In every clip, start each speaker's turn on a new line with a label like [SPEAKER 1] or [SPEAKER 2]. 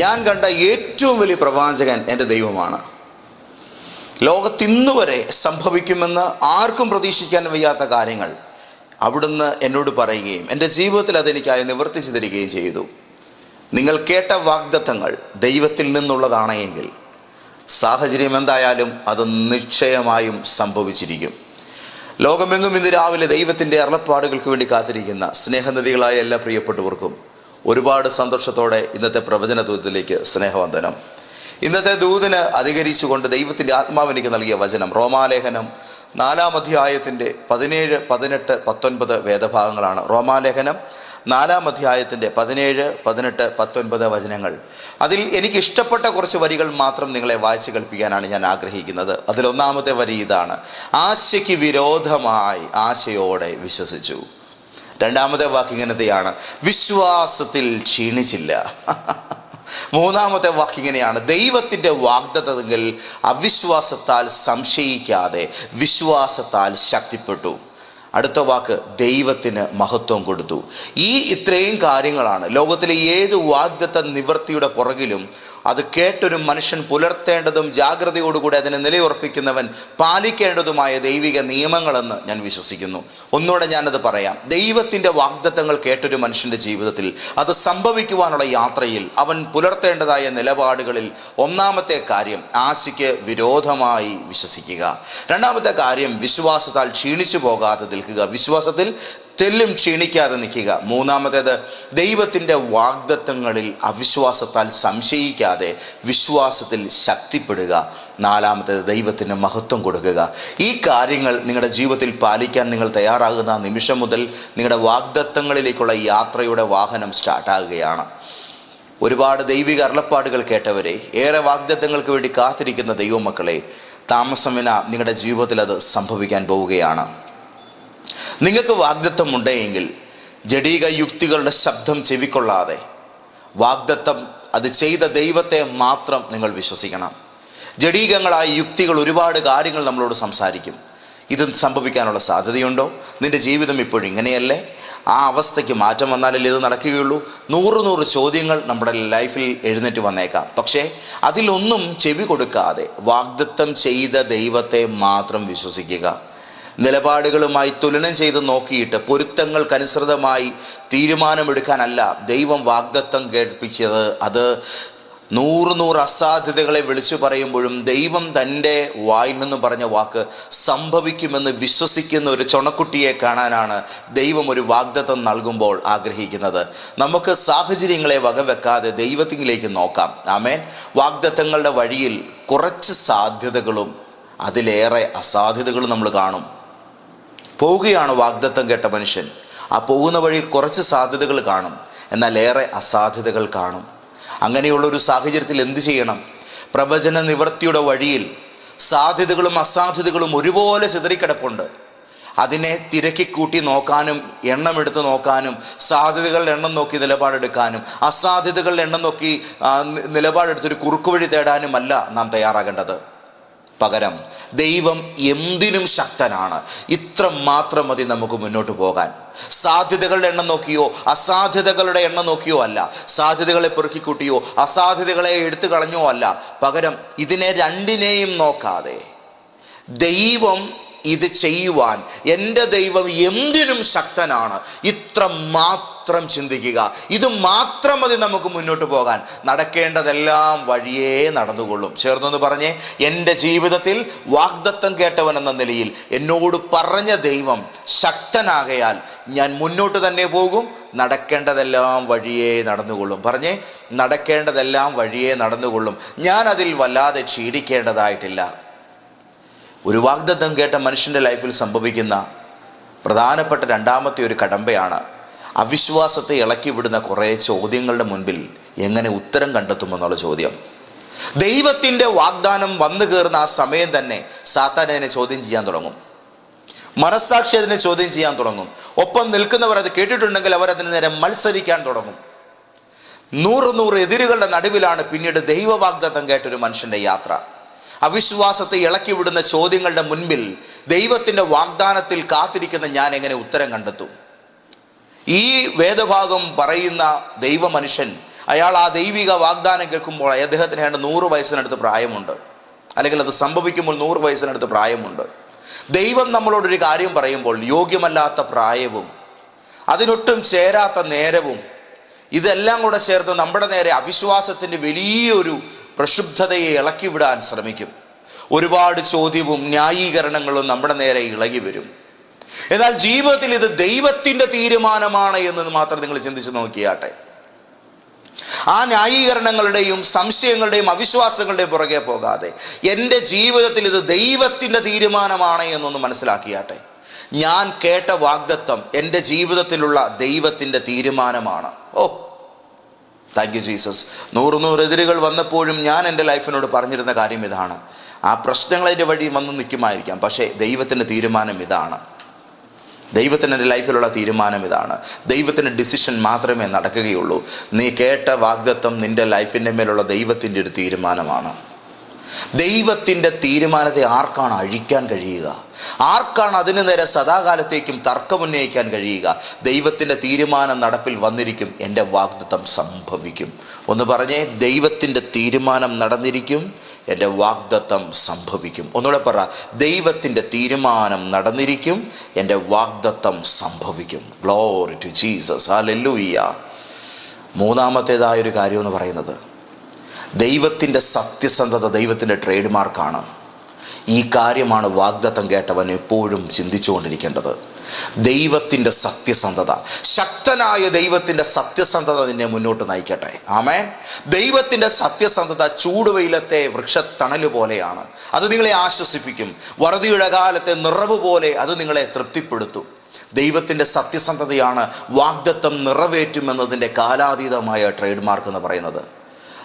[SPEAKER 1] ഞാൻ കണ്ട ഏറ്റവും വലിയ പ്രവാചകൻ എന്റെ ദൈവമാണ്. ലോകത്തിന്നു വരെ സംഭവിക്കുമെന്ന് ആർക്കും പ്രതീക്ഷിക്കാൻ വയ്യാത്ത കാര്യങ്ങൾ അവിടുന്ന് എന്നോട് പറയുകയും എന്റെ ജീവിതത്തിൽ അതെനിക്കായി നിവർത്തിച്ചു തരികയും ചെയ്തു. നിങ്ങൾ കേട്ട വാഗ്ദത്തങ്ങൾ ദൈവത്തിൽ നിന്നുള്ളതാണ് എങ്കിൽ സാഹചര്യം എന്തായാലും അത് നിശ്ചയമായും സംഭവിച്ചിരിക്കും. ലോകമെങ്ങും ഇന്ന് രാവിലെ ദൈവത്തിന്റെ അറളപ്പാടുകൾക്ക് വേണ്ടി കാത്തിരിക്കുന്ന സ്നേഹനദികളായ എല്ലാ പ്രിയപ്പെട്ടവർക്കും ഒരുപാട് സന്തോഷത്തോടെ ഇന്നത്തെ പ്രവചന ദൂതത്തിലേക്ക് സ്നേഹവന്ദനം. ഇന്നത്തെ ദൂതിന് അധികരിച്ചുകൊണ്ട് ദൈവത്തിന്റെ ആത്മാവെനിക്ക് നൽകിയ വചനം റോമാലേഖനം നാലാം അധ്യായത്തിന്റെ പതിനേഴ് പതിനെട്ട് പത്തൊൻപത് വേദഭാഗങ്ങളാണ്. റോമാലേഖനം നാലാം അധ്യായത്തിന്റെ പതിനേഴ് പതിനെട്ട് പത്തൊൻപത് വചനങ്ങൾ. അതിൽ എനിക്ക് ഇഷ്ടപ്പെട്ട കുറച്ച് വരികൾ മാത്രം നിങ്ങളെ വായിച്ചു കൽപ്പിക്കാനാണ് ഞാൻ ആഗ്രഹിക്കുന്നത്. അതിലൊന്നാമത്തെ വരി ഇതാണ് ആശയ്ക്ക് വിരോധമായി ആശയോടെ വിശ്വസിച്ചു. രണ്ടാമത്തെ വാക്ക് ഇങ്ങനത്തെയാണ്. വിശ്വാസത്തിൽ ക്ഷീണിച്ചില്ല. മൂന്നാമത്തെ വാക്ക് ഇങ്ങനെയാണ്. ദൈവത്തിന്റെ വാഗ്ദത്തതെങ്കിൽ അവിശ്വാസത്താൽ സംശയിക്കാതെ വിശ്വാസത്താൽ ശക്തിപ്പെട്ടു. അടുത്ത വാക്ക് ദൈവത്തിന് മഹത്വം കൊടുത്തു. ഈ ഇത്രയും കാര്യങ്ങളാണ് ലോകത്തിലെ ഏത് വാഗ്ദത്ത നിവൃത്തിയുടെ പുറകിലും അത് കേട്ടൊരു മനുഷ്യൻ പുലർത്തേണ്ടതും ജാഗ്രതയോടുകൂടി അതിനെ നിലയുറപ്പിക്കുന്നവൻ പാലിക്കേണ്ടതുമായ ദൈവിക നിയമങ്ങളെന്ന് ഞാൻ വിശ്വസിക്കുന്നു. ഒന്നുകൂടെ ഞാനത് പറയാം. ദൈവത്തിന്റെ വാഗ്ദത്തങ്ങൾ കേട്ടൊരു മനുഷ്യന്റെ ജീവിതത്തിൽ അത് സംഭവിക്കുവാനുള്ള യാത്രയിൽ അവൻ പുലർത്തേണ്ടതായ നിലപാടുകളിൽ ഒന്നാമത്തെ കാര്യം ആശയ്ക്ക് വിരോധമായി വിശ്വസിക്കുക. രണ്ടാമത്തെ കാര്യം വിശ്വാസത്താൽ ക്ഷീണിച്ചു പോകാതെ നിൽക്കുക. വിശ്വാസത്തിൽ തെല്ലും ക്ഷീണിക്കാതെ നിൽക്കുക. മൂന്നാമത്തേത് ദൈവത്തിന്റെ വാഗ്ദത്തങ്ങളിൽ അവിശ്വാസത്താൽ സംശയിക്കാതെ വിശ്വാസത്തിൽ ശക്തിപ്പെടുക. നാലാമത്തേത് ദൈവത്തിന് മഹത്വം കൊടുക്കുക. ഈ കാര്യങ്ങൾ നിങ്ങളുടെ ജീവിതത്തിൽ പാലിക്കാൻ നിങ്ങൾ തയ്യാറാകുന്ന നിമിഷം മുതൽ നിങ്ങളുടെ വാഗ്ദത്തങ്ങളിലേക്കുള്ള യാത്രയുടെ വാഹനം സ്റ്റാർട്ടാകുകയാണ്. ഒരുപാട് ദൈവിക അരുളപ്പാടുകൾ കേട്ടവരെ ഏറെ വാഗ്ദത്തങ്ങൾക്ക് വേണ്ടി കാത്തിരിക്കുന്ന ദൈവമക്കളെ താമസമിന നിങ്ങളുടെ ജീവിതത്തിൽ അത് സംഭവിക്കാൻ പോവുകയാണ്. നിങ്ങൾക്ക് വാഗ്ദത്വം ഉണ്ടെങ്കിൽ ജഡീക യുക്തികളുടെ ശബ്ദം ചെവിക്കൊള്ളാതെ വാഗ്ദത്തം അത് ചെയ്ത ദൈവത്തെ മാത്രം നിങ്ങൾ വിശ്വസിക്കണം. ജഡീകങ്ങളായ യുക്തികൾ ഒരുപാട് കാര്യങ്ങൾ നമ്മളോട് സംസാരിക്കും. ഇത് സംഭവിക്കാനുള്ള സാധ്യതയുണ്ടോ? നിന്റെ ജീവിതം ഇപ്പോഴും ഇങ്ങനെയല്ലേ? ആ അവസ്ഥയ്ക്ക് മാറ്റം വന്നാലല്ലേ ഇത് നടക്കുകയുള്ളൂ? നൂറ് നൂറ് ചോദ്യങ്ങൾ നമ്മുടെ ലൈഫിൽ എഴുന്നേറ്റ് വന്നേക്കാം. പക്ഷേ അതിലൊന്നും ചെവി കൊടുക്കാതെ വാഗ്ദത്തം ചെയ്ത ദൈവത്തെ മാത്രം വിശ്വസിക്കുക. നിലപാടുകളുമായി തുലനം ചെയ്ത് നോക്കിയിട്ട് പൊരുത്തങ്ങൾക്കനുസൃതമായി തീരുമാനമെടുക്കാനല്ല ദൈവം വാഗ്ദത്തം കേൾപ്പിച്ചത്. അത് നൂറ് നൂറ് അസാധ്യതകളെ വിളിച്ചു പറയുമ്പോഴും ദൈവം തന്റെ വായിൽ നിന്ന് പറഞ്ഞ വാക്ക് സംഭവിക്കുമെന്ന് വിശ്വസിക്കുന്ന ഒരു ചുണക്കുട്ടിയെ കാണാനാണ് ദൈവം ഒരു വാഗ്ദത്തം നൽകുമ്പോൾ ആഗ്രഹിക്കുന്നത്. നമുക്ക് സാഹചര്യങ്ങളെ വകവെക്കാതെ ദൈവത്തിലേക്ക് നോക്കാം. ആമേൻ. വാഗ്ദത്തങ്ങളുടെ വഴിയിൽ കുറച്ച് സാധ്യതകളും അതിലേറെ അസാധ്യതകളും നമ്മൾ കാണും. പോവുകയാണ് വാഗ്ദത്തം കേട്ട മനുഷ്യൻ. ആ പോകുന്ന വഴി കുറച്ച് സാധ്യതകൾ കാണും. എന്നാൽ ഏറെ അസാധ്യതകൾ കാണും. അങ്ങനെയുള്ള ഒരു സാഹചര്യത്തിൽ എന്ത് ചെയ്യണം? പ്രവചന നിവൃത്തിയുടെ വഴിയിൽ സാധ്യതകളും അസാധ്യതകളും ഒരുപോലെ ചിതറിക്കിടപ്പുണ്ട്. അതിനെ തിരക്കിക്കൂട്ടി നോക്കാനും എണ്ണമെടുത്ത് നോക്കാനും സാധ്യതകളുടെ എണ്ണം നോക്കി നിലപാടെടുക്കാനും അസാധ്യതകളുടെ എണ്ണം നോക്കി നിലപാടെടുത്തൊരു കുറുക്കുവഴി തേടാനുമല്ല നാം തയ്യാറാകേണ്ടത്. പകരം ദൈവം എന്തിനും ശക്തനാണ്. ഇത്ര മാത്രം മതി നമുക്ക് മുന്നോട്ട് പോകാൻ. സാധ്യതകളുടെ എണ്ണം നോക്കിയോ അസാധ്യതകളുടെ എണ്ണം നോക്കിയോ അല്ല. സാധ്യതകളെ പെറുക്കിക്കൂട്ടിയോ അസാധ്യതകളെ എടുത്തു കളഞ്ഞോ അല്ല. പകരം ഇതിനെ രണ്ടിനെയും നോക്കാതെ ദൈവം ഇത് ചെയ്യുവാൻ എന്റെ ദൈവം എന്തിനും ശക്തനാണ്. ഇത്ര മാത്രം ചിന്തിക്കുക. ഇത് മാത്രം മതി നമുക്ക് മുന്നോട്ട് പോകാൻ. നടക്കേണ്ടതെല്ലാം വഴിയേ നടന്നുകൊള്ളും. ചേർന്നെന്ന് പറഞ്ഞേ എന്റെ ജീവിതത്തിൽ വാഗ്ദത്തം കേട്ടവൻ എന്ന നിലയിൽ എന്നോട് പറഞ്ഞ ദൈവം ശക്തനാകയാൽ ഞാൻ മുന്നോട്ട് തന്നെ പോകും. നടക്കേണ്ടതെല്ലാം വഴിയേ നടന്നുകൊള്ളും. പറഞ്ഞേ നടക്കേണ്ടതെല്ലാം വഴിയേ നടന്നുകൊള്ളും. ഞാൻ അതിൽ വല്ലാതെ ക്ഷീണിക്കേണ്ടതായിട്ടില്ല. ഒരു വാഗ്ദത്തം കേട്ട മനുഷ്യന്റെ ലൈഫിൽ സംഭവിക്കുന്ന പ്രധാനപ്പെട്ട രണ്ടാമത്തെ ഒരു കടമ്പയാണ് അവിശ്വാസത്തെ ഇളക്കി വിടുന്ന കുറേ ചോദ്യങ്ങളുടെ മുൻപിൽ എങ്ങനെ ഉത്തരം കണ്ടെത്തുമെന്നുള്ള ചോദ്യം. ദൈവത്തിന്റെ വാഗ്ദാനം വന്നു കയറുന്ന ആ സമയം തന്നെ സാത്താൻ അതിനെ ചോദ്യം ചെയ്യാൻ തുടങ്ങും. മനസ്സാക്ഷി അതിനെ ചോദ്യം ചെയ്യാൻ തുടങ്ങും. ഒപ്പം നിൽക്കുന്നവർ അത് കേട്ടിട്ടുണ്ടെങ്കിൽ അവർ അതിന് നേരെ മത്സരിക്കാൻ തുടങ്ങും. നൂറ് നൂറ് എതിരുകളുടെ നടുവിലാണ് പിന്നീട് ദൈവവാഗ്ദത്തം കേട്ടൊരു മനുഷ്യന്റെ യാത്ര. അവിശ്വാസത്തെ ഇളക്കിവിടുന്ന ചോദ്യങ്ങളുടെ മുൻപിൽ ദൈവത്തിന്റെ വാഗ്ദാനത്തിൽ കാത്തിരിക്കുന്ന ഞാൻ എങ്ങനെ ഉത്തരം കണ്ടെത്തും? ഈ വേദഭാഗം പറയുന്ന ദൈവമനുഷ്യൻ അയാൾ ആ ദൈവിക വാഗ്ദാനം കേൾക്കുമ്പോൾ അദ്ദേഹത്തിന് ഏതാണ്ട് നൂറ് വയസ്സിനടുത്ത് പ്രായമുണ്ട്. അല്ലെങ്കിൽ അത് സംഭവിക്കുമ്പോൾ നൂറ് വയസ്സിനടുത്ത് പ്രായമുണ്ട്. ദൈവം നമ്മളോടൊരു കാര്യം പറയുമ്പോൾ യോഗ്യമല്ലാത്ത പ്രായവും അതിനൊട്ടും ചേരാത്ത നേരവും ഇതെല്ലാം കൂടെ ചേർത്ത് നമ്മുടെ നേരെ അവിശ്വാസത്തിന്റെ വലിയൊരു പ്രക്ഷുബ്ധതയെ ഇളക്കിവിടാൻ ശ്രമിക്കും. ഒരുപാട് ചോദ്യവും ന്യായീകരണങ്ങളും നമ്മുടെ നേരെ ഇളകി വരും. എന്നാൽ ജീവിതത്തിൽ ഇത് ദൈവത്തിന്റെ തീരുമാനമാണ് എന്ന് മാത്രം നിങ്ങൾ ചിന്തിച്ച് നോക്കിയാട്ടെ. ആ ന്യായീകരണങ്ങളുടെയും സംശയങ്ങളുടെയും അവിശ്വാസങ്ങളുടെയും പുറകെ പോകാതെ എന്റെ ജീവിതത്തിൽ ഇത് ദൈവത്തിന്റെ തീരുമാനമാണ് എന്നൊന്ന് മനസ്സിലാക്കിയാട്ടെ. ഞാൻ കേട്ട വാഗ്ദത്വം എന്റെ ജീവിതത്തിലുള്ള ദൈവത്തിന്റെ തീരുമാനമാണ്. ഓ താങ്ക് യു ജീസസ് നൂറ് നൂറ് എതിരുകൾ വന്നപ്പോഴും ഞാൻ എന്റെ ലൈഫിനോട് പറഞ്ഞിരുന്ന കാര്യം ഇതാണ്. ആ പ്രശ്നങ്ങളതിന്റെ വഴി വന്ന് നിൽക്കുമായിരിക്കാം. പക്ഷേ ദൈവത്തിന്റെ തീരുമാനം ഇതാണ്. ദൈവത്തിന്റെ എന്റെ ലൈഫിലുള്ള തീരുമാനം ഇതാണ്. ദൈവത്തിന്റെ ഡിസിഷൻ മാത്രമേ നടക്കുകയുള്ളൂ. നീ കേട്ട വാഗ്ദത്വം നിന്റെ ലൈഫിന്റെ മേലുള്ള ദൈവത്തിന്റെ ഒരു തീരുമാനമാണ്. ദൈവത്തിന്റെ തീരുമാനത്തെ ആർക്കാണ് അഴിക്കാൻ കഴിയുക? ആർക്കാണ് അതിനു നേരെ സദാകാലത്തേക്കും തർക്കമുന്നയിക്കാൻ കഴിയുക? ദൈവത്തിന്റെ തീരുമാനം നടപ്പിൽ വന്നിരിക്കും എന്റെ വാഗ്ദത്തം സംഭവിക്കും. ഒന്ന് പറഞ്ഞേ ദൈവത്തിന്റെ തീരുമാനം നടന്നിരിക്കും എന്റെ വാഗ്ദത്തം സംഭവിക്കും. ഒന്നുകൂടെ പറ ദൈവത്തിന്റെ തീരുമാനം നടന്നിരിക്കും എന്റെ വാഗ്ദത്തം സംഭവിക്കും. ഗ്ലോറി ടു ജീസസ് ആ ഹാലല്ലൂയ്യ മൂന്നാമത്തേതായൊരു കാര്യം എന്ന് പറയുന്നത് ദൈവത്തിന്റെ സത്യസന്ധത ദൈവത്തിന്റെ ട്രേഡ് മാർക്കാണ് ഈ കാര്യമാണ് വാഗ്ദത്തം കേട്ടവൻ എപ്പോഴും ചിന്തിച്ചുകൊണ്ടിരിക്കേണ്ടത്. ദൈവത്തിന്റെ സത്യസന്ധത. ശക്തനായ ദൈവത്തിന്റെ സത്യസന്ധത നിന്നെ മുന്നോട്ട് നയിക്കട്ടെ. ആമേൻ. ദൈവത്തിന്റെ സത്യസന്ധത ചൂടുവെയിലത്തെ വൃക്ഷത്തണൽ പോലെയാണ്. അത് നിങ്ങളെ ആശ്വസിപ്പിക്കും. വറുതിയുടെ കാലത്തെ നിറവ് പോലെ അത് നിങ്ങളെ തൃപ്തിപ്പെടുത്തും. ദൈവത്തിന്റെ സത്യസന്ധതയാണ് വാഗ്ദത്തം നിറവേറ്റുമെന്നതിന്റെ കാലാതീതമായ ട്രേഡ് മാർക്ക് എന്ന് പറയുന്നത്.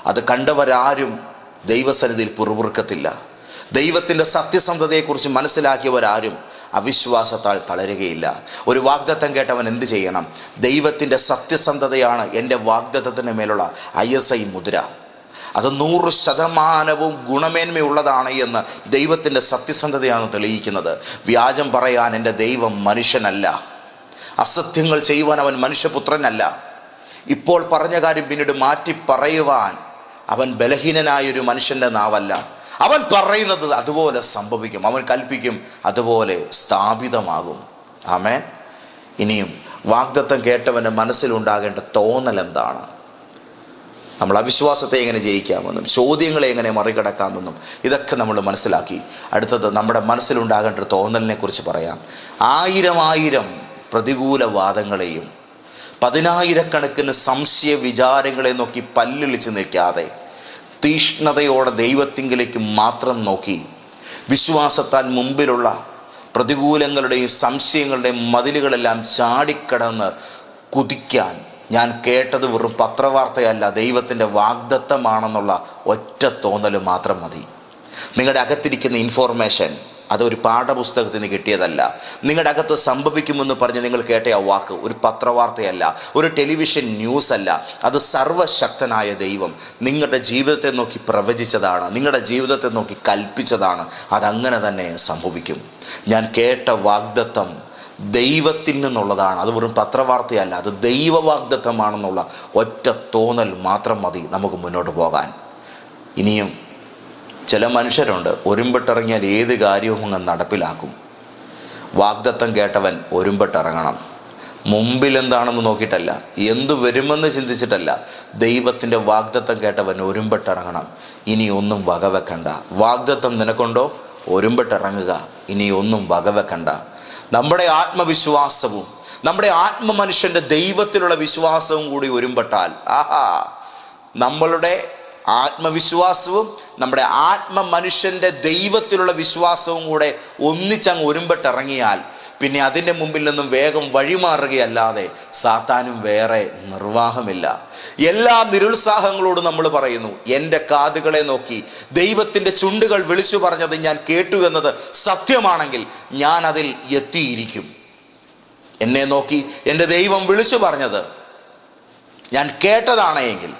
[SPEAKER 1] അത് കണ്ടവരാരും ദൈവസന്നിധിയിൽ പുറവുറുക്കത്തില്ല ദൈവത്തിന്റെ സത്യസന്ധതയെക്കുറിച്ച് മനസ്സിലാക്കിയവരാരും അവിശ്വാസത്താൽ തളരുകയില്ല. ഒരു വാഗ്ദത്തം കേട്ടവൻ എന്ത് ചെയ്യണം? ദൈവത്തിന്റെ സത്യസന്ധതയാണ് എന്റെ വാഗ്ദത്തത്തിന്റെ മേലുള്ള ഐ എസ് ഐ മുദ്ര. അത് നൂറ് ശതമാനവും ഗുണമേന്മയുള്ളതാണ് എന്ന് ദൈവത്തിന്റെ സത്യസന്ധതയാണ് തെളിയിക്കുന്നത്. വ്യാജം പറയാൻ എന്റെ ദൈവം മനുഷ്യനല്ല. അസത്യങ്ങൾ ചെയ്യുവാൻ അവൻ മനുഷ്യപുത്രനല്ല. ഇപ്പോൾ പറഞ്ഞ കാര്യം പിന്നീട് മാറ്റി പറയുവാൻ അവൻ ബലഹീനനായൊരു മനുഷ്യന്റെ നാവല്ല. അവൻ പറയുന്നത് അതുപോലെ സംഭവിക്കും. അവൻ കൽപ്പിക്കും അതുപോലെ സ്ഥാപിതമാകും. ആമേൻ. ഇനിയും വാഗ്ദത്തം കേട്ടവന്റെ മനസ്സിലുണ്ടാകേണ്ട തോന്നൽ എന്താണ്? നമ്മൾ അവിശ്വാസത്തെ എങ്ങനെ ജയിക്കാമെന്നും ചോദ്യങ്ങളെ എങ്ങനെ മറികടക്കാമെന്നും ഇതൊക്കെ നമ്മൾ മനസ്സിലാക്കി. അടുത്തത് നമ്മുടെ മനസ്സിലുണ്ടാകേണ്ട തോന്നലിനെ കുറിച്ച് പറയാം. ആയിരം ആയിരം പ്രതികൂല വാദങ്ങളെയും പതിനായിരക്കണക്കിന് സംശയ വിചാരങ്ങളെ നോക്കി പല്ലിളിച്ച് നിൽക്കാതെ തീഷ്ണതയോടെ ദൈവത്തിങ്കിലേക്ക് മാത്രം നോക്കി. വിശ്വാസത്താൽ മുമ്പിലുള്ള പ്രതികൂലങ്ങളുടെയും സംശയങ്ങളുടെയും മതിലുകളെല്ലാം ചാടിക്കടന്ന് കുതിക്കാൻ ഞാൻ കേട്ടത് വെറും പത്രവാർത്തയല്ല ദൈവത്തിന്റെ വാഗ്ദത്തമാണെന്നുള്ള ഒറ്റ തോന്നൽ മാത്രം മതി. നിങ്ങളുടെ അകത്തിരിക്കുന്ന ഇൻഫോർമേഷൻ അതൊരു പാഠപുസ്തകത്തിന് കിട്ടിയതല്ല. നിങ്ങളുടെ അകത്ത് സംഭവിക്കുമെന്ന് പറഞ്ഞ് നിങ്ങൾ കേട്ട ആ വാക്ക് ഒരു പത്രവാർത്തയല്ല ഒരു ടെലിവിഷൻ ന്യൂസ് അല്ല അത് സർവശക്തനായ ദൈവം നിങ്ങളുടെ ജീവിതത്തെ നോക്കി പ്രവചിച്ചതാണ് നിങ്ങളുടെ ജീവിതത്തെ നോക്കി കൽപ്പിച്ചതാണ്. അതങ്ങനെ തന്നെ സംഭവിക്കും. ഞാൻ കേട്ട വാഗ്ദത്തം ദൈവത്തിൽ നിന്നുള്ളതാണ്. അത് വെറും പത്രവാർത്തയല്ല അത് ദൈവവാഗ്ദത്തമാണെന്നുള്ള ഒറ്റ തോന്നൽ മാത്രം മതി നമുക്ക് മുന്നോട്ട് പോകാൻ. ഇനിയും ചില മനുഷ്യരുണ്ട് ഒരുമ്പിട്ടിറങ്ങിയാൽ ഏത് കാര്യവും അങ്ങ് നടപ്പിലാക്കും. വാഗ്ദത്തം കേട്ടവൻ ഒരുമ്പിട്ടിറങ്ങണം. മുമ്പിൽ എന്താണെന്ന് നോക്കിയിട്ടല്ല എന്തു വരുമെന്ന് ചിന്തിച്ചിട്ടല്ല ദൈവത്തിന്റെ വാഗ്ദത്തം കേട്ടവൻ ഒരുമ്പിട്ടിറങ്ങണം. ഇനി ഒന്നും വകവെക്കണ്ട. വാഗ്ദത്തം നിനക്കൊണ്ടോ? ഒരുമ്പിട്ടിറങ്ങുക. ഇനി ഒന്നും വകവെക്കണ്ട. നമ്മുടെ ആത്മവിശ്വാസവും നമ്മുടെ ആത്മമനുഷ്യന്റെ ദൈവത്തിലുള്ള വിശ്വാസവും കൂടി ഒരുമ്പെട്ടാൽ ആഹാ നമ്മളുടെ ആത്മവിശ്വാസവും നമ്മുടെ ആത്മ മനുഷ്യന്റെ ദൈവത്തിലുള്ള വിശ്വാസവും കൂടെ ഒന്നിച്ചങ്ങ് ഒരുമ്പെട്ടിറങ്ങിയാൽ പിന്നെ അതിന്റെ മുമ്പിൽ നിന്നും വേഗം വഴിമാറുകയല്ലാതെ സാത്താനും വേറെ നിർവാഹമില്ല. എല്ലാ നിരുത്സാഹങ്ങളോടും നമ്മൾ പറയുന്നു എന്റെ കാതുകളെ നോക്കി ദൈവത്തിന്റെ ചുണ്ടുകൾ വിളിച്ചു പറഞ്ഞത് ഞാൻ കേട്ടു എന്നത് സത്യമാണെങ്കിൽ ഞാൻ അതിൽ എത്തിയിരിക്കും. എന്നെ നോക്കി എന്റെ ദൈവം വിളിച്ചു പറഞ്ഞത് ഞാൻ കേട്ടതാണ് എങ്കിൽ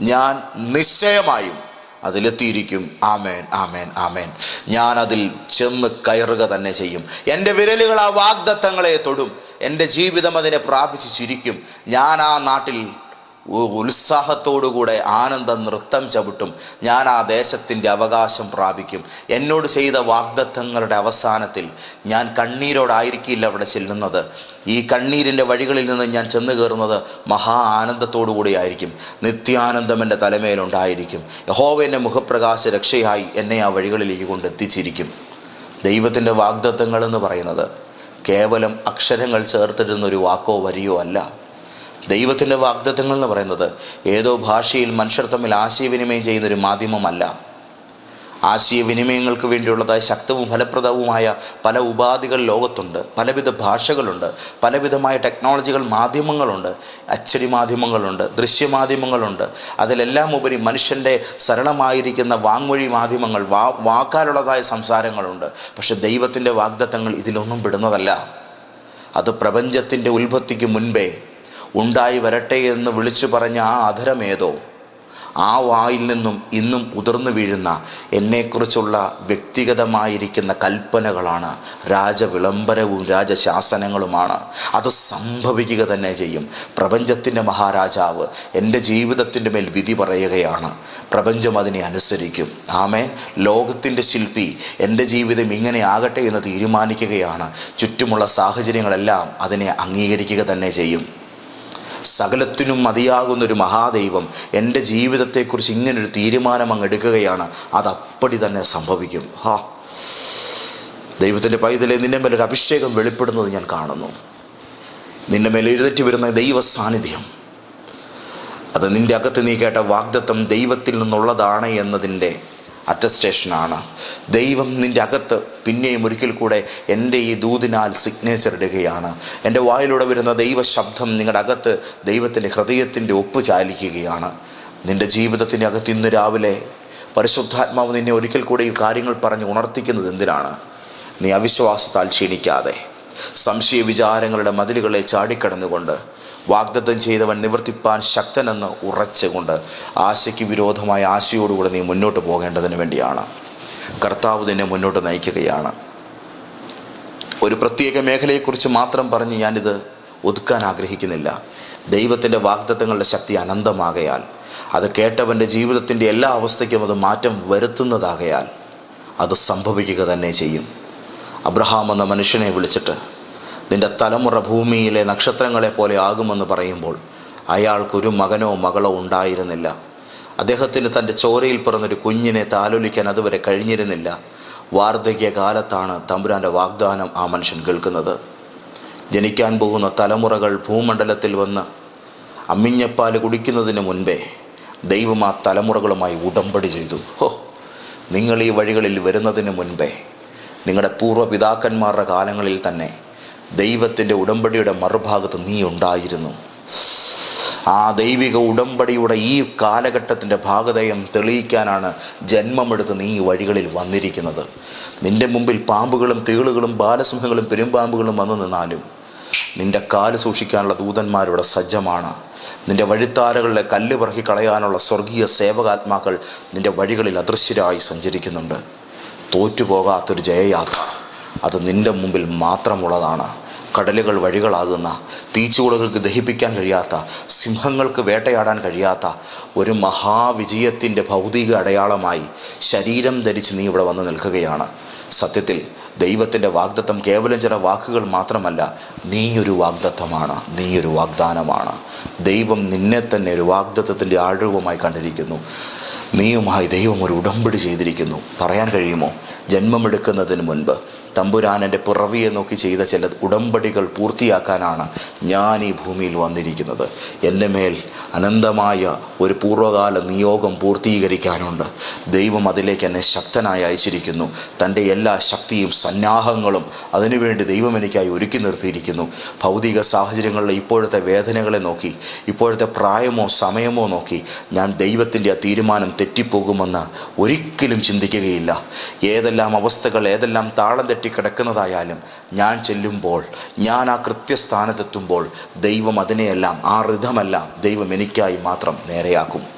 [SPEAKER 1] ഞാൻ നിശ്ചയമായും അതിലെത്തിയിരിക്കും. ആമേൻ ആമേൻ ആമേൻ. ഞാൻ അതിൽ ചെന്ന് കയറുക തന്നെ ചെയ്യും. എന്റെ വിരലുകൾ ആ വാഗ്ദത്തങ്ങളെ തൊടും. എന്റെ ജീവിതം അതിനെ പ്രാപിച്ച് ചിരിക്കും. ഞാൻ ആ നാട്ടിൽ ഉത്സാഹത്തോടുകൂടെ ആനന്ദ നൃത്തം ചവിട്ടും. ഞാൻ ആ ദേശത്തിന്റെ അവകാശം പ്രാപിക്കും. എന്നോട് ചെയ്ത വാഗ്ദത്തങ്ങളുടെ അവസാനത്തിൽ ഞാൻ കണ്ണീരോടായിരിക്കില്ല അവിടെ ചെല്ലുന്നത്. ഈ കണ്ണീരിന്റെ വഴികളിൽ നിന്ന് ഞാൻ ചെന്ന് കയറുന്നത് മഹാ ആനന്ദത്തോടു കൂടിയായിരിക്കും നിത്യാനന്ദം എന്റെ തലമേലുണ്ടായിരിക്കും. യഹോവന്റെ മുഖപ്രകാശ രക്ഷയായി എന്നെ ആ വഴികളിലേക്ക് കൊണ്ടെത്തിച്ചിരിക്കും. ദൈവത്തിന്റെ വാഗ്ദത്തങ്ങൾ എന്ന് പറയുന്നത് കേവലം അക്ഷരങ്ങൾ ചേർത്തിരുന്നൊരു വാക്കോ വരിയോ അല്ല. ദൈവത്തിന്റെ വാഗ്ദത്തങ്ങൾ എന്ന് പറയുന്നത് ഏതോ ഭാഷയിൽ മനുഷ്യർ തമ്മിൽ ആശയവിനിമയം ചെയ്യുന്ന ഒരു മാധ്യമമല്ല. ആശയവിനിമയങ്ങൾക്ക് വേണ്ടിയുള്ളതായ ശക്തവും ഫലപ്രദവുമായ പല ഉപാധികൾ ലോകത്തുണ്ട് പലവിധ ഭാഷകളുണ്ട് പലവിധമായ ടെക്നോളജികൾ മാധ്യമങ്ങളുണ്ട് അച്ചടി മാധ്യമങ്ങളുണ്ട് ദൃശ്യമാധ്യമങ്ങളുണ്ട് അതിലെല്ലാം ഉപരി മനുഷ്യന്റെ സരളമായിരിക്കുന്ന വാങ്മൊഴി മാധ്യമങ്ങൾ വാ വാക്കാലുള്ളതായ സംസാരങ്ങളുണ്ട്. പക്ഷെ ദൈവത്തിന്റെ വാഗ്ദത്തങ്ങൾ ഇതിലൊന്നും പെടുന്നതല്ല. അത് പ്രപഞ്ചത്തിന്റെ ഉൽപ്പത്തിക്ക് മുൻപേ ഉണ്ടായി വരട്ടെ എന്ന് വിളിച്ചു പറഞ്ഞ ആ അധരമേതോ ആ വായിൽ നിന്നും ഇന്നും ഉതിർന്നു വീഴുന്ന എന്നെക്കുറിച്ചുള്ള വ്യക്തിഗതമായിരിക്കുന്ന കൽപ്പനകളാണ് രാജവിളംബരവും രാജശാസനങ്ങളുമാണ്. അത് സംഭവിക്കുക തന്നെ ചെയ്യും. പ്രപഞ്ചത്തിന്റെ മഹാരാജാവ് എന്റെ ജീവിതത്തിന്റെ മേൽ വിധി പറയുകയാണ്. പ്രപഞ്ചം അതിനെ അനുസരിക്കും. ആമേൻ. ലോകത്തിന്റെ ശില്പി എന്റെ ജീവിതം ഇങ്ങനെ ആകട്ടെ എന്ന് തീരുമാനിക്കുകയാണ്. ചുറ്റുമുള്ള സാഹചര്യങ്ങളെല്ലാം അതിനെ അംഗീകരിക്കുക തന്നെ ചെയ്യും. സകലത്തിനും മതിയാകുന്ന ഒരു മഹാദൈവം എന്റെ ജീവിതത്തെക്കുറിച്ച് ഇങ്ങനൊരു തീരുമാനം അങ്ങ് എടുക്കുകയാണ്. അത് അപ്പടി തന്നെ സംഭവിക്കും. ഹാ. ദൈവത്തിന്റെ പൈതലെ നിന്നെ മേലെ ഒരു അഭിഷേകം വെളിപ്പെടുന്നത് ഞാൻ കാണുന്നു. നിന്നെ മേലെ എഴുതേറ്റ് വരുന്ന ദൈവ സാന്നിധ്യം അത് നിന്റെ അകത്ത് നീ കേട്ട വാഗ്ദത്വം ദൈവത്തിൽ നിന്നുള്ളതാണ് എന്നതിന്റെ അറ്റസ്റ്റേഷനാണ് ദൈവം നിന്റെ അകത്ത് പിന്നെയും ഒരിക്കൽ കൂടെ എന്റെ ഈ ദൂതിനാൽ സിഗ്നേച്ചർ ഇടുകയാണ്. എന്റെ വായിലൂടെ വരുന്ന ദൈവശബ്ദം നിങ്ങളുടെ അകത്ത് ദൈവത്തിന്റെ ഹൃദയത്തിന്റെ ഒപ്പ് ചാലിക്കുകയാണ്. നിന്റെ ജീവിതത്തിന്റെ അകത്ത് ഇന്ന് രാവിലെ പരിശുദ്ധാത്മാവ് നിന്നെ ഒരിക്കൽ കൂടെ ഈ കാര്യങ്ങൾ പറഞ്ഞ് ഉണർത്തിക്കുന്നത് എന്തിനാണ്? നീ അവിശ്വാസത്താൽ ക്ഷീണിക്കാതെ സംശയ വിചാരങ്ങളുടെ മതിലുകളെ ചാടിക്കടന്നുകൊണ്ട് വാഗ്ദത്തം ചെയ്തവൻ നിവർത്തിപ്പാൻ ശക്തനെന്ന് ഉറച്ചുകൊണ്ട് ആശയ്ക്ക് വിരോധമായ ആശയോടുകൂടെ നീ മുന്നോട്ട് പോകേണ്ടതിന് വേണ്ടിയാണ്. കർത്താവ് നിന്നെ മുന്നോട്ട് നയിക്കുകയാണ്. ഒരു പ്രത്യേക മേഖലയെക്കുറിച്ച് മാത്രം പറഞ്ഞ് ഞാനിത് ഒതുക്കാൻ ആഗ്രഹിക്കുന്നില്ല. ദൈവത്തിന്റെ വാഗ്ദത്തങ്ങളുടെ ശക്തി അനന്തമാകയാൽ അത് കേട്ടവന്റെ ജീവിതത്തിന്റെ എല്ലാ അവസ്ഥയ്ക്കും അത് മാറ്റം വരുത്തുന്നതാകയാൽ അത് സംഭവിക്കുക തന്നെ ചെയ്യും. അബ്രഹാം എന്ന മനുഷ്യനെ വിളിച്ചിട്ട് നിന്റെ തലമുറ ഭൂമിയിലെ നക്ഷത്രങ്ങളെ പോലെ ആകുമെന്ന് പറയുമ്പോൾ അയാൾക്കൊരു മകനോ മകളോ ഉണ്ടായിരുന്നില്ല. അദ്ദേഹത്തിന് തന്റെ ചോരയിൽ പിറന്നൊരു കുഞ്ഞിനെ താലോലിക്കാൻ അതുവരെ കഴിഞ്ഞിരുന്നില്ല. വാർദ്ധക്യ കാലത്താണ് തമ്പുരാന്റെ വാഗ്ദാനം ആ മനുഷ്യൻ കേൾക്കുന്നത്. ജനിക്കാൻ പോകുന്ന തലമുറകൾ ഭൂമണ്ഡലത്തിൽ വന്ന് അമ്മിഞ്ഞപ്പാൽ കുടിക്കുന്നതിന് മുൻപേ ദൈവം ആ തലമുറകളുമായി ഉടമ്പടി ചെയ്തു. ഹോ നിങ്ങൾ ഈ വഴികളിൽ വരുന്നതിന് മുൻപേ നിങ്ങളുടെ പൂർവപിതാക്കന്മാരുടെ കാലങ്ങളിൽ തന്നെ ദൈവത്തിന്റെ ഉടമ്പടിയുടെ മറുഭാഗത്ത് നീ ഉണ്ടായിരുന്നു. ആ ദൈവിക ഉടമ്പടിയുടെ ഈ കാലഘട്ടത്തിന്റെ ഭാഗതയം തെളിയിക്കാനാണ് ജന്മമെടുത്ത് നീ ഈ വഴികളിൽ വന്നിരിക്കുന്നത്. നിന്റെ മുമ്പിൽ പാമ്പുകളും തീളുകളും ബാലസിംഹങ്ങളും പെരുമ്പാമ്പുകളും വന്നു നിന്നാലും നിന്റെ കാൽ സൂക്ഷിക്കാനുള്ള ദൂതന്മാരുടെ സജ്ജമാണ്. നിന്റെ വഴിത്താരകളിലെ കല്ല് പറക്കി കളയാനുള്ള സ്വർഗീയ സേവകാത്മാക്കൾ നിന്റെ വഴികളിൽ അദൃശ്യരായി സഞ്ചരിക്കുന്നുണ്ട്. തോറ്റുപോകാത്തൊരു ജയയാത്ര. അത് നിന്റെ മുമ്പിൽ മാത്രമുള്ളതാണ്. കടലുകൾ വഴികളാകുന്ന തീച്ചുളകൾക്ക് ദഹിപ്പിക്കാൻ കഴിയാത്ത സിംഹങ്ങൾക്ക് വേട്ടയാടാൻ കഴിയാത്ത ഒരു മഹാവിജയത്തിന്റെ ഭൗതിക അടയാളമായി ശരീരം ധരിച്ച് നീ ഇവിടെ വന്ന് നിൽക്കുകയാണ്. സത്യത്തിൽ ദൈവത്തിന്റെ വാഗ്ദത്തം കേവലം ചില വാക്കുകൾ മാത്രമല്ല നീയൊരു വാഗ്ദത്തമാണ് നീയൊരു വാഗ്ദാനമാണ്. ദൈവം നിന്നെ തന്നെ ഒരു വാഗ്ദത്തത്തിന്റെ ആഴവുമായി കണ്ടിരിക്കുന്നു. നീയുമായി ദൈവം ഒരു ഉടമ്പടി ചെയ്തിരിക്കുന്നു. പറയാൻ കഴിയുമോ? ജന്മമെടുക്കുന്നതിന് മുൻപ് തമ്പുരാൻ എന്റെ പിറവിയെ നോക്കി ചെയ്ത ചില ഉടമ്പടികൾ പൂർത്തിയാക്കാനാണ് ഞാൻ ഈ ഭൂമിയിൽ വന്നിരിക്കുന്നത്. എന്റെ മേൽ അനന്തമായ ഒരു പൂർവകാല നിയോഗം പൂർത്തീകരിക്കാനുണ്ട്. ദൈവം അതിലേക്ക് എന്നെ ശക്തനായി അയച്ചിരിക്കുന്നു. തന്റെ എല്ലാ ശക്തിയും സന്നാഹങ്ങളും അതിനുവേണ്ടി ദൈവം എനിക്കായി ഒരുക്കി നിർത്തിയിരിക്കുന്നു. ഭൗതിക സാഹചര്യങ്ങളിലെ ഇപ്പോഴത്തെ വേദനകളെ നോക്കി ഇപ്പോഴത്തെ പ്രായമോ സമയമോ നോക്കി ഞാൻ ദൈവത്തിന്റെ ആ തീരുമാനം തെറ്റിപ്പോകുമെന്ന് ഒരിക്കലും ചിന്തിക്കുകയില്ല. ഏതെല്ലാം അവസ്ഥകൾ ഏതെല്ലാം താളം തെറ്റി കിടക്കുന്നതായാലും ഞാൻ ചെല്ലുമ്പോൾ ഞാൻ ആ കൃത്യസ്ഥാനത്തെത്തുമ്പോൾ ദൈവം അതിനെയെല്ലാം ആ ഋതമെല്ലാം ദൈവം എനിക്കായി മാത്രം നേരെയാക്കും.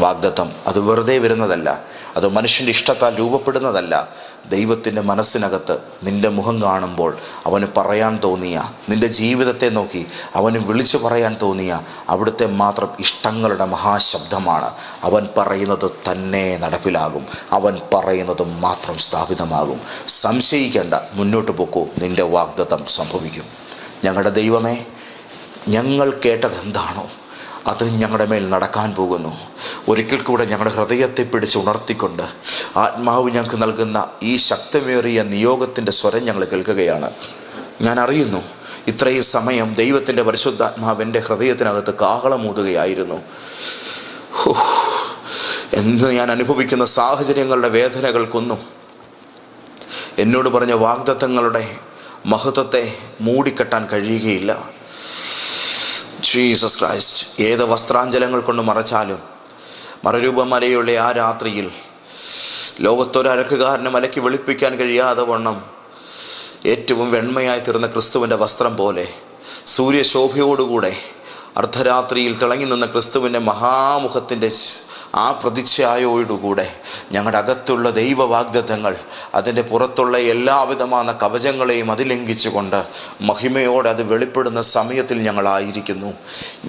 [SPEAKER 1] വാഗ്ദത്തം. അത് വെറുതെ വരുന്നതല്ല. അത് മനുഷ്യന്റെ ഇഷ്ടത്താൽ രൂപപ്പെടുന്നതല്ല. ദൈവത്തിന്റെ മനസ്സിനകത്ത് നിന്റെ മുഖം കാണുമ്പോൾ അവന് പറയാൻ തോന്നിയ നിന്റെ ജീവിതത്തെ നോക്കി അവന് വിളിച്ചു പറയാൻ തോന്നിയ അവിടുത്തെ മാത്രം ഇഷ്ടങ്ങളുടെ മഹാശബ്ദമാണ്. അവൻ പറയുന്നത് തന്നെ നടപ്പിലാകും. അവൻ പറയുന്നത് മാത്രം സ്ഥാപിതമാകും. സംശയിക്കേണ്ട. മുന്നോട്ട് പോക്കൂ. നിന്റെ വാഗ്ദത്തം സംഭവിക്കും. ഞങ്ങളുടെ ദൈവമേ ഞങ്ങൾ കേട്ടത് എന്താണോ അത് ഞങ്ങളുടെ മേൽ നടക്കാൻ പോകുന്നു. ഒരിക്കൽ കൂടെ ഞങ്ങളുടെ ഹൃദയത്തെ പിടിച്ച് ഉണർത്തിക്കൊണ്ട് ആത്മാവ് ഞങ്ങൾക്ക് നൽകുന്ന ഈ ശക്തമേറിയ നിയോഗത്തിന്റെ സ്വരം ഞങ്ങൾ കേൾക്കുകയാണ്. ഞാൻ അറിയുന്നു ഇത്രയും സമയം ദൈവത്തിന്റെ പരിശുദ്ധാത്മാവ് എന്റെ ഹൃദയത്തിനകത്ത് കാഹളമൂതുകയായിരുന്നു എന്ന് ഞാൻ അനുഭവിക്കുന്ന സാഹചര്യങ്ങളുടെ വേദനകൾക്കൊന്നും എന്നോട് പറഞ്ഞ വാഗ്ദത്തങ്ങളുടെ മഹത്വത്തെ മൂടിക്കെട്ടാൻ കഴിയുകയില്ല. ജീസസ് ക്രൈസ്റ്റ് ഏത് വസ്ത്രാഞ്ചലങ്ങൾ കൊണ്ട് മറച്ചാലും മറരൂപമലയുള്ള ആ രാത്രിയിൽ ലോകത്തൊരരക്കുകാരനെ മലയ്ക്ക് വെളുപ്പിക്കാൻ കഴിയാതെ വണ്ണം ഏറ്റവും വെണ്മയായി തീർന്ന ക്രിസ്തുവിന്റെ വസ്ത്രം പോലെ സൂര്യശോഭയോടുകൂടെ അർദ്ധരാത്രിയിൽ തിളങ്ങി നിന്ന ക്രിസ്തുവിന്റെ മഹാമുഖത്തിന്റെ ആ പ്രതിച്ഛായോടുകൂടെ ഞങ്ങളുടെ അകത്തുള്ള ദൈവവാഗ്ദത്തങ്ങൾ അതിന്റെ പുറത്തുള്ള എല്ലാവിധமான കവചങ്ങളെയും അതിലംഘിച്ചുകൊണ്ട് മഹിമയോടെ അത് വെളിപ്പെടുന്ന സമയത്തിൽ ഞങ്ങളായിരിക്കുന്നു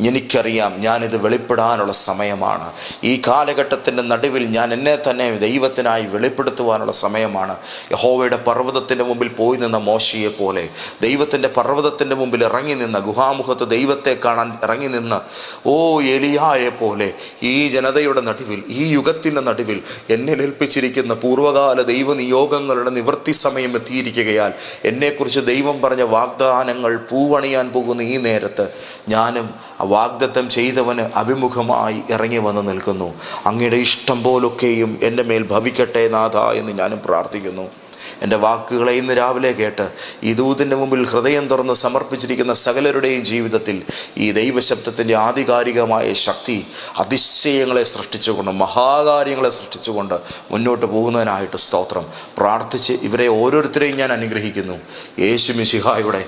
[SPEAKER 1] എനിക്കറിയാം ഞാനിത് വെളിപ്പെടാനുള്ള സമയമാണ്. ഈ കാലഘട്ടത്തിന്റെ നടുവിൽ ഞാൻ എന്നെ തന്നെ ദൈവത്തിനായി വെളിപ്പെടുത്തുവാനുള്ള സമയമാണ്. യഹോവയുടെ പർവതത്തിന്റെ മുമ്പിൽ പോയി നിന്ന മോശയെ പോലെ ദൈവത്തിന്റെ പർവതത്തിന്റെ മുമ്പിൽ ഇറങ്ങി നിന്ന ഗുഹാമുഖത്ത് ദൈവത്തെ കാണാൻ ഇറങ്ങി നിന്ന് ഓ എലിയായെ പോലെ ഈ ജനതയുടെ നടുവിൽ ഈ യുഗത്തിന്റെ നടുവിൽ എന്നെ ഏൽപ്പിച്ചിരിക്കുന്ന പൂർവകാല ദൈവനിയോഗങ്ങളുടെ നിവൃത്തി സമയം എത്തിയിരിക്കുകയാൽ എന്നെക്കുറിച്ച് ദൈവം പറഞ്ഞ വാഗ്ദാനങ്ങൾ പൂവണിയാൻ പോകുന്ന ഈ നേരത്ത് ഞാനും ആ വാഗ്ദത്തം ചെയ്തവന് അഭിമുഖമായി ഇറങ്ങി വന്ന് നിൽക്കുന്നു. അങ്ങയുടെ ഇഷ്ടം പോലൊക്കെയും എന്റെ മേൽ ഭവിക്കട്ടെ നാഥ എന്ന് ഞാനും പ്രാർത്ഥിക്കുന്നു. എന്റെ വാക്കുകളെ ഇന്ന് രാവിലെ കേട്ട് ഈ ദൂതിന്റെ മുമ്പിൽ ഹൃദയം തുറന്ന് സമർപ്പിച്ചിരിക്കുന്ന സകലരുടെയും ജീവിതത്തിൽ ഈ ദൈവശബ്ദത്തിന്റെ ആധികാരികമായ ശക്തി അതിശയങ്ങളെ സൃഷ്ടിച്ചുകൊണ്ട് മഹാകാര്യങ്ങളെ സൃഷ്ടിച്ചുകൊണ്ട് മുന്നോട്ട് പോകുന്നതിനായിട്ട് സ്തോത്രം. പ്രാർത്ഥിച്ച് ഇവരെ ഓരോരുത്തരെയും ഞാൻ അനുഗ്രഹിക്കുന്നു. യേശു മിശിഹായുടെ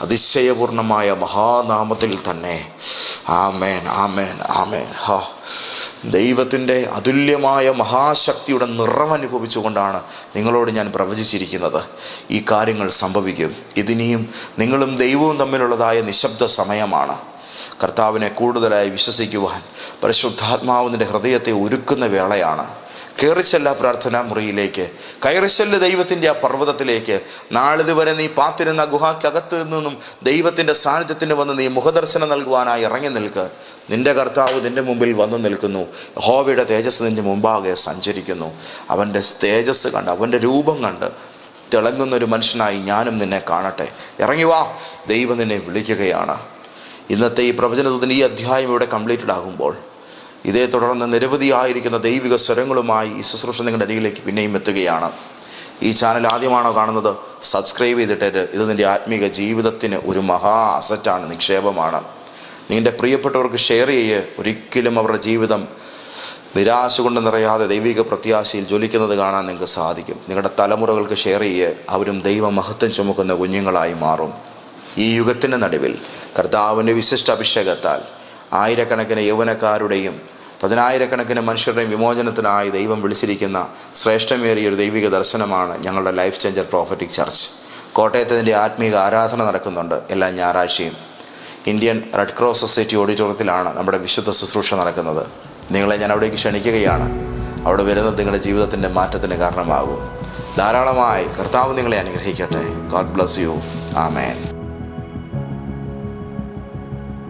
[SPEAKER 1] അതിശയപൂർണമായ മഹാനാമത്തിൽ തന്നെ. ആമേൻ ആമേൻ ആമേൻ. ഹാ. ദൈവത്തിന്റെ അതുല്യമായ മഹാശക്തിയുടെ നിറമനുഭവിച്ചുകൊണ്ടാണ് നിങ്ങളോട് ഞാൻ പ്രവചിച്ചിരിക്കുന്നത്. ഈ കാര്യങ്ങൾ സംഭവിക്കും. ഇതിനിയും നിങ്ങളും ദൈവവും തമ്മിലുള്ളതായ നിശബ്ദ സമയമാണ്. കർത്താവിനെ കൂടുതലായി വിശ്വസിക്കുവാൻ പരിശുദ്ധാത്മാവിന്റെ ഹൃദയത്തെ ഒരുക്കുന്ന വേളയാണ്. കയറിച്ചല്ല പ്രാർത്ഥനാ മുറിയിലേക്ക്. കയറിച്ചെല്ല് ദൈവത്തിന്റെ ആ പർവതത്തിലേക്ക്. നാളിതുവരെ നീ പാത്തിരുന്ന ഗുഹാക്കകത്ത് നിന്നും ദൈവത്തിന്റെ സാന്നിധ്യത്തിന് വന്ന് നീ മുഖദർശനം നൽകുവാനായി ഇറങ്ങി നിൽക്ക്. നിന്റെ കർത്താവ് നിന്റെ മുമ്പിൽ വന്നു നിൽക്കുന്നു. ഹോവയുടെ തേജസ് നിന്റെ മുമ്പാകെ സഞ്ചരിക്കുന്നു. അവന്റെ തേജസ് കണ്ട് അവന്റെ രൂപം കണ്ട് തിളങ്ങുന്ന ഒരു മനുഷ്യനായി ഞാനും നിന്നെ കാണട്ടെ. ഇറങ്ങി വാ. ദൈവം നിന്നെ വിളിക്കുകയാണ്. ഇന്നത്തെ ഈ പ്രവചനത്തിന് ഈ അധ്യായം ഇവിടെ കംപ്ലീറ്റഡ് ആകുമ്പോൾ ഇതേ തുടർന്ന് നിരവധിയായിരിക്കുന്ന ദൈവിക സ്വരങ്ങളുമായി ഈ ശുശ്രൂഷ നിങ്ങളുടെ അരികിലേക്ക് പിന്നെയും എത്തുകയാണ്. ഈ ചാനൽ ആദ്യമാണോ കാണുന്നത് സബ്സ്ക്രൈബ് ചെയ്തിട്ട് ഇത് നിന്റെ ആത്മീക ജീവിതത്തിന് ഒരു മഹാ അസറ്റാണ് നിക്ഷേപമാണ്. നിന്റെ പ്രിയപ്പെട്ടവർക്ക് ഷെയർ ചെയ്യ്. ഒരിക്കലും അവരുടെ ജീവിതം നിരാശ കൊണ്ട് നിറയാതെ ദൈവിക പ്രത്യാശയിൽ ജ്വലിക്കുന്നത് കാണാൻ നിങ്ങൾക്ക് സാധിക്കും. നിങ്ങളുടെ തലമുറകൾക്ക് ഷെയർ ചെയ്യ്. അവരും ദൈവ മഹത്വം ചുമക്കുന്ന കുഞ്ഞുങ്ങളായി മാറും. ഈ യുഗത്തിന്റെ നടുവിൽ കർത്താവിന്റെ വിശിഷ്ട അഭിഷേകത്താൽ ആയിരക്കണക്കിന് യൗവനക്കാരുടെയും പതിനായിരക്കണക്കിന് മനുഷ്യരുടെയും വിമോചനത്തിനായി ദൈവം വിളിച്ചിരിക്കുന്ന ശ്രേഷ്ഠമേറിയ ഒരു ദൈവിക ദർശനമാണ് ഞങ്ങളുടെ ലൈഫ് ചേഞ്ചർ പ്രോഫറ്റിക് ചർച്ച്. കോട്ടയത്തതിന്റെ ആത്മീക ആരാധന നടക്കുന്നുണ്ട് എല്ലാ ഞായറാഴ്ചയും. ഇന്ത്യൻ റെഡ് ക്രോസ് സൊസൈറ്റി ഓഡിറ്റോറിയത്തിലാണ് നമ്മുടെ വിശുദ്ധ ശുശ്രൂഷ നടക്കുന്നത്. നിങ്ങളെ ഞാൻ അവിടേക്ക് ക്ഷണിക്കുകയാണ്. അവിടെ വരുന്നത് നിങ്ങളുടെ ജീവിതത്തിന്റെ മാറ്റത്തിന് കാരണമാകും. ധാരാളമായി കർത്താവ് നിങ്ങളെ അനുഗ്രഹിക്കട്ടെ. God bless you amen